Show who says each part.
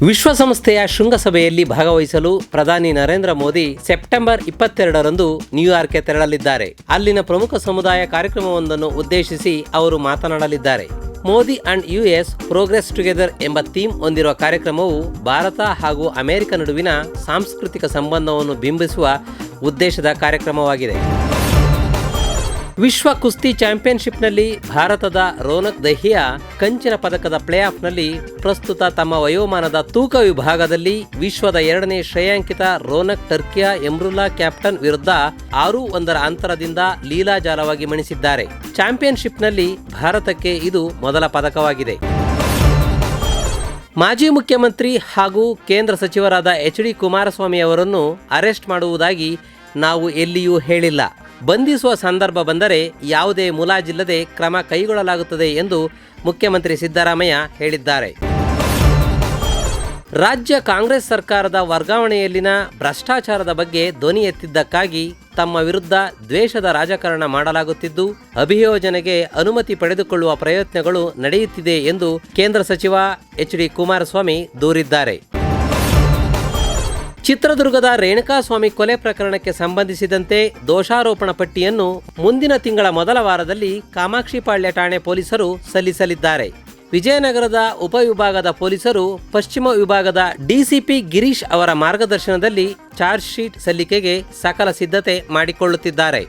Speaker 1: ವಿಶ್ವಸಂಸ್ಥೆಯ ಶೃಂಗಸಭೆಯಲ್ಲಿ ಭಾಗವಹಿಸಲು ಪ್ರಧಾನಿ ನರೇಂದ್ರ ಮೋದಿ ಸೆಪ್ಟೆಂಬರ್ ಇಪ್ಪತ್ತೆರಡರಂದು ನ್ಯೂಯಾರ್ಕ್ಗೆ ತೆರಳಲಿದ್ದಾರೆ. ಅಲ್ಲಿನ ಪ್ರಮುಖ ಸಮುದಾಯ ಕಾರ್ಯಕ್ರಮವೊಂದನ್ನು ಉದ್ದೇಶಿಸಿ ಅವರು ಮಾತನಾಡಲಿದ್ದಾರೆ. Modi and US progress together ಎಂಬ ಥೀಮ್ ಹೊಂದಿರುವ ಕಾರ್ಯಕ್ರಮವು ಭಾರತ ಹಾಗೂ ಅಮೆರಿಕ ನಡುವಿನ ಸಾಂಸ್ಕೃತಿಕ ಸಂಬಂಧವನ್ನು ಬಿಂಬಿಸುವ ಉದ್ದೇಶದ ಕಾರ್ಯಕ್ರಮವಾಗಿದೆ. ವಿಶ್ವ ಕುಸ್ತಿ ಚಾಂಪಿಯನ್ಶಿಪ್ನಲ್ಲಿ ಭಾರತದ ರೋನಕ್ ದಹಿಯಾ ಕಂಚಿನ ಪದಕದ ಪ್ಲೇ ಆಫ್ನಲ್ಲಿ ಪ್ರಸ್ತುತ ತಮ್ಮ ವಯೋಮಾನದ ತೂಕ ವಿಭಾಗದಲ್ಲಿ ವಿಶ್ವದ ಎರಡನೇ ಶ್ರೇಯಾಂಕಿತ ರೋನಕ್ ಟರ್ಕಿಯ ಎಮ್ರುಲ್ಲಾ ಕ್ಯಾಪ್ಟನ್ ವಿರುದ್ಧ ಆರು ಒಂದರ ಅಂತರದಿಂದ ಲೀಲಾಜಾಲವಾಗಿ ಮಣಿಸಿದ್ದಾರೆ. ಚಾಂಪಿಯನ್ಶಿಪ್ನಲ್ಲಿ ಭಾರತಕ್ಕೆ ಇದು ಮೊದಲ ಪದಕವಾಗಿದೆ. ಮಾಜಿ ಮುಖ್ಯಮಂತ್ರಿ ಹಾಗೂ ಕೇಂದ್ರ ಸಚಿವರಾದ ಎಚ್ ಡಿ ಕುಮಾರಸ್ವಾಮಿ ಅವರನ್ನು ಅರೆಸ್ಟ್ ಮಾಡುವುದಾಗಿ ನಾವು ಎಲ್ಲಿಯೂ ಹೇಳಿಲ್ಲ. ಬಂಧಿಸುವ ಸಂದರ್ಭ ಬಂದರೆ ಯಾವುದೇ ಮುಲಾಜಿಲ್ಲದೆ ಕ್ರಮ ಕೈಗೊಳ್ಳಲಾಗುತ್ತದೆ ಎಂದು ಮುಖ್ಯಮಂತ್ರಿ ಸಿದ್ದರಾಮಯ್ಯ ಹೇಳಿದ್ದಾರೆ. ರಾಜ್ಯ ಕಾಂಗ್ರೆಸ್ ಸರ್ಕಾರದ ವರ್ಗಾವಣೆಯಲ್ಲಿನ ಭ್ರಷ್ಟಾಚಾರದ ಬಗ್ಗೆ ಧ್ವನಿ ಎತ್ತಿದ್ದಕ್ಕಾಗಿ ತಮ್ಮ ವಿರುದ್ಧ ದ್ವೇಷದ ರಾಜಕಾರಣ ಮಾಡಲಾಗುತ್ತಿದ್ದು, ಅಭಿಯೋಜನೆಗೆ ಅನುಮತಿ ಪಡೆದುಕೊಳ್ಳುವ ಪ್ರಯತ್ನಗಳು ನಡೆಯುತ್ತಿದೆ ಎಂದು ಕೇಂದ್ರ ಸಚಿವ ಎಚ್ ಡಿ ಕುಮಾರಸ್ವಾಮಿ ದೂರಿದ್ದಾರೆ. ಚಿತ್ರದುರ್ಗದ ರೇಣುಕಾಸ್ವಾಮಿ ಕೊಲೆ ಪ್ರಕರಣಕ್ಕೆ ಸಂಬಂಧಿಸಿದಂತೆ ದೋಷಾರೋಪಣ ಪಟ್ಟಿಯನ್ನು ಮುಂದಿನ ತಿಂಗಳ ಮೊದಲ ವಾರದಲ್ಲಿ ಕಾಮಾಕ್ಷಿಪಾಳ್ಯ ಠಾಣೆ ಪೊಲೀಸರು ಸಲ್ಲಿಸಲಿದ್ದಾರೆ. ವಿಜಯನಗರದ ಉಪವಿಭಾಗದ ಪೊಲೀಸರು ಪಶ್ಚಿಮ ವಿಭಾಗದ ಡಿಸಿಪಿ ಗಿರೀಶ್ ಅವರ ಮಾರ್ಗದರ್ಶನದಲ್ಲಿ ಚಾರ್ಜ್ ಶೀಟ್ ಸಲ್ಲಿಕೆಗೆ ಸಕಲ ಸಿದ್ಧತೆ ಮಾಡಿಕೊಳ್ಳುತ್ತಿದ್ದಾರೆ.